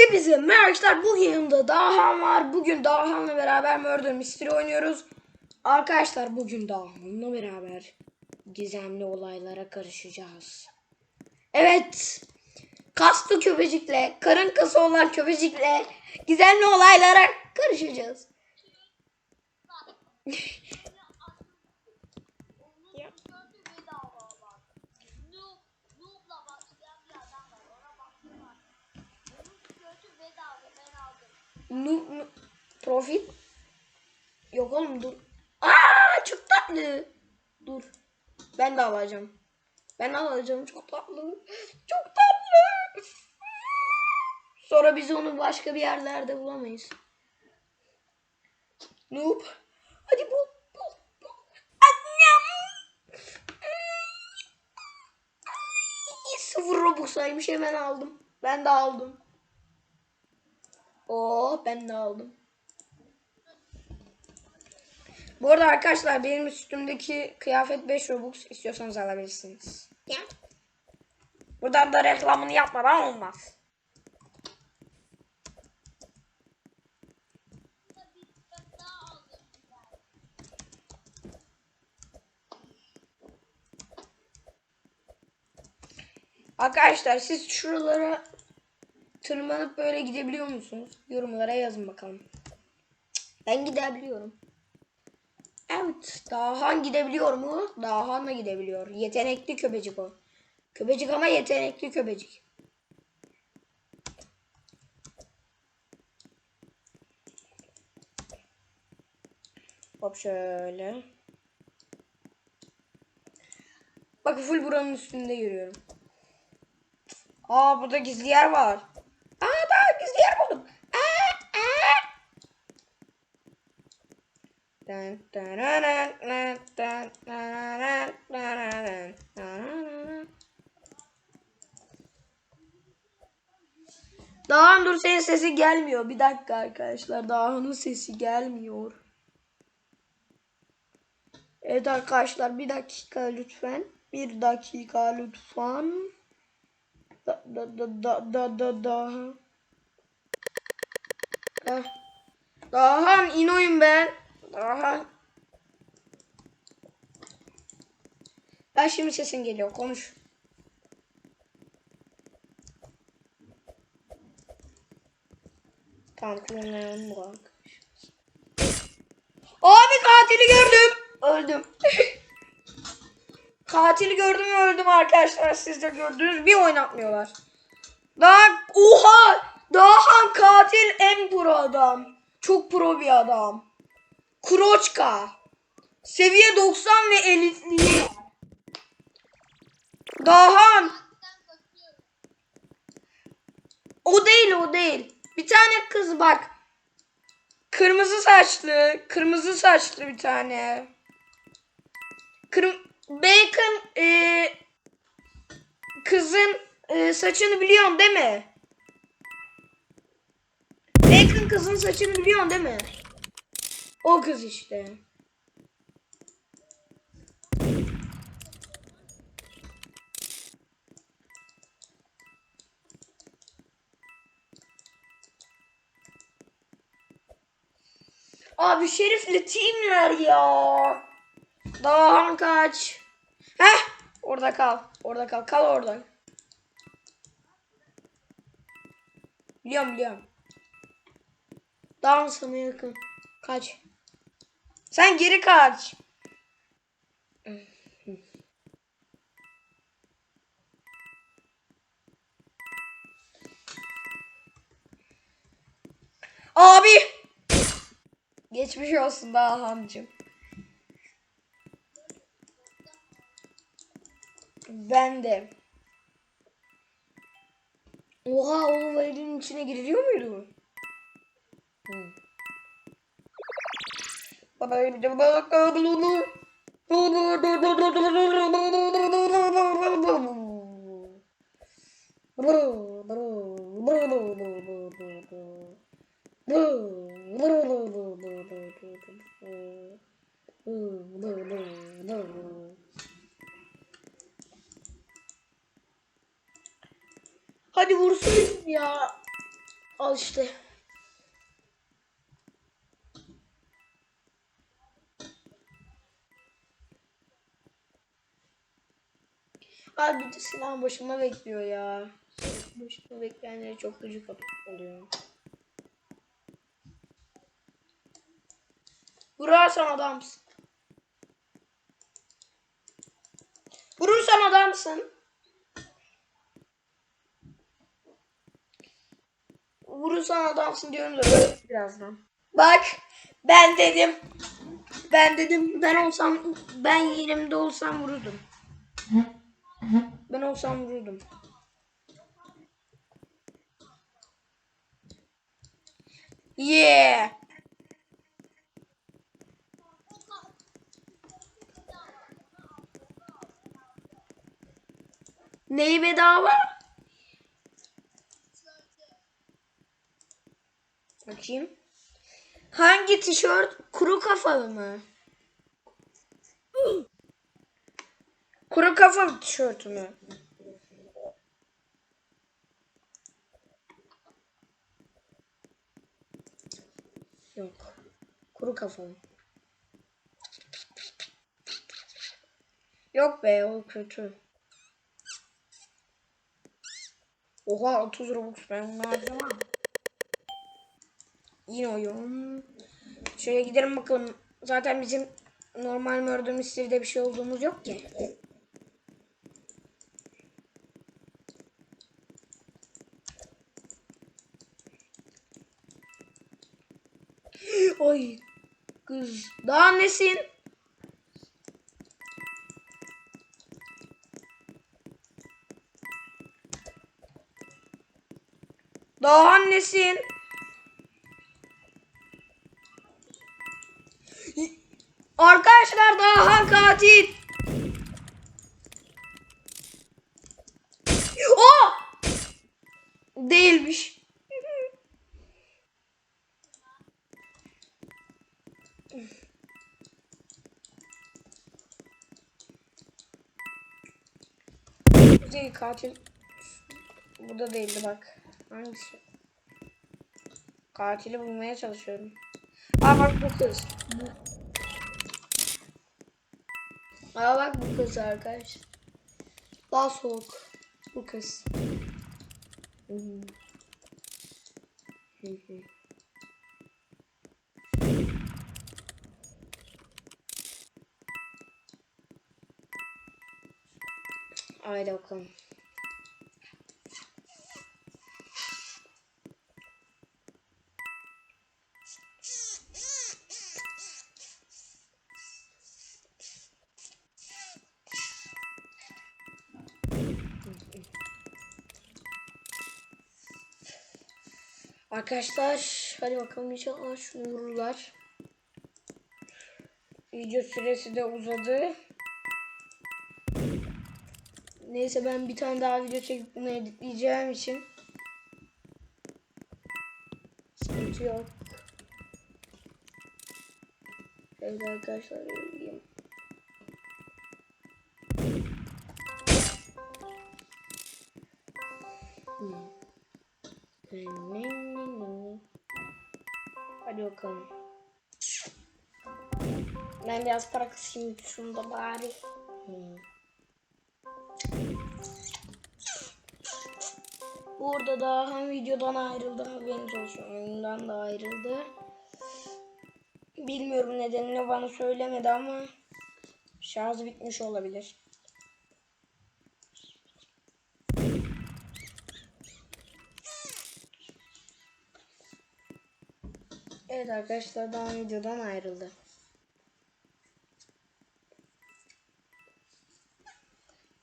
Hepinize merhaba arkadaşlar. Bugün yanımda Dahan var. Bugün Dahan'la beraber Murder Mystery oynuyoruz. Arkadaşlar bugün Dahan'la beraber gizemli olaylara karışacağız. Evet. Kaslı köpecikle, karın kası olan köpecikle gizemli olaylara karışacağız. Nu, profit. Yok oğlum dur. Aa çok tatlı. Dur. Ben de alacağım. Ben de alacağım çok tatlı. Çok tatlı. Sonra biz onu başka bir yerlerde bulamayız. Noob. Hadi bul. Bul. bul. Annem. Sıfır Robux'aymış hemen aldım. Ben de aldım. Oo ben de aldım. Bu arada arkadaşlar benim üstümdeki kıyafet 5 Robux istiyorsanız alabilirsiniz. Ya. Buradan da reklamını yapmadan olmaz. Arkadaşlar siz şuralara tırmanıp böyle gidebiliyor musunuz? Yorumlara yazın bakalım. Ben gidebiliyorum. Evet. Dahan gidebiliyor mu? Dahan da gidebiliyor. Yetenekli köpecik o. Köpecik ama yetenekli köpecik. Hop şöyle. Bak full buranın üstünde yürüyorum. Aa burada gizli yer var. Dağhan dur senin sesi gelmiyor. Bir dakika arkadaşlar. Dağhan'ın sesi gelmiyor. Evet arkadaşlar bir dakika lütfen. Bir dakika lütfen. Da da da da da da da. Heh. Dahan in oyun ben. Dahan. Ben şimdi sesin geliyor konuş. Tamam kullanıyorum bu. Abi katili gördüm. Öldüm. Katili gördüm öldüm arkadaşlar. Siz de gördünüz. Bir oynatmıyorlar. Daha oha! Daha katil en pro adam. Çok pro bir adam. Kuroçka. Seviye 90 ve elitli. Dahan. O değil o değil. Bir tane kız bak. Kırmızı saçlı. Kırmızı saçlı bir tane. Kırm Bacon e, kızın e, saçını biliyorsun değil mi? Bacon kızın saçını biliyorsun değil mi? O kız işte. Abi şerifle teamler ya. Dağhan kaç. Heh. Orada kal. Orada kal. Kal orada. Biliyorum biliyorum. Dağhan sana yakın. Kaç. Sen geri kaç. Abi. Geçmiş olsun Dağhan'cığım. Ben de. Oha o valinin içine giriliyor muydu? Hı. Hadi vursun ya. Al işte. De silah başıma bekliyor ya. Başıma bekleyenlere çok gıcık oluyor. Vurarsan adamsın. Vurursan adamsın. Vurursan adamsın diyorum da birazdan. Bak ben dedim. Ben dedim ben olsam ben yerimde olsam vururdum. Ben olsam vururdum. Yeah. Neyi bedava? Bakayım. Hangi tişört? Kuru kafalı mı? Kuru kafalı tişört mü? Yok. Kuru kafalı. Yok be o kötü. Oha 30 Robux ben bunu harcamam. Yine oyun. Şöyle gidelim bakalım. Zaten bizim normal Murder Mystery'de bir şey olduğumuz yok ki. Daha nesin? Daha annesin. Arkadaşlar daha katil. O değilmiş. Değil katil. Burada değildi bak. Hangisi? Katili bulmaya çalışıyorum. Aa bak bu kız. Aa bak bu kız arkadaş. Daha soğuk. Bu kız. Hı hı. Haydi bakalım. Arkadaşlar hadi bakalım inşallah şunu vururlar. Video süresi de uzadı. Neyse ben bir tane daha video çekip bunu editleyeceğim için sıkıntı yok. Evet arkadaşlar öyleyim. Hadi bakalım. Ben biraz para kısayım şunda bari. Hmm. Burada da hem videodan ayrıldı haberiniz olsun. Oyundan da ayrıldı. Bilmiyorum nedenini bana söylemedi ama şarjı bitmiş olabilir. Evet arkadaşlar daha videodan ayrıldı.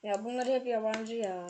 Ya bunlar hep yabancı ya.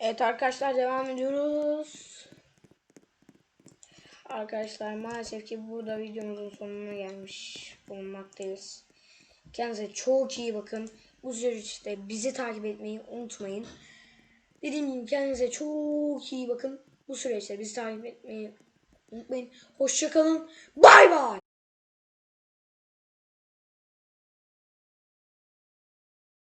Evet arkadaşlar devam ediyoruz. Arkadaşlar maalesef ki burada videomuzun sonuna gelmiş bulunmaktayız. Kendinize çok iyi bakın. Bu süreçte bizi takip etmeyi unutmayın. Dediğim gibi kendinize çok iyi bakın. Bu süreçte bizi takip etmeyi unutmayın. Hoşçakalın. Bay bay.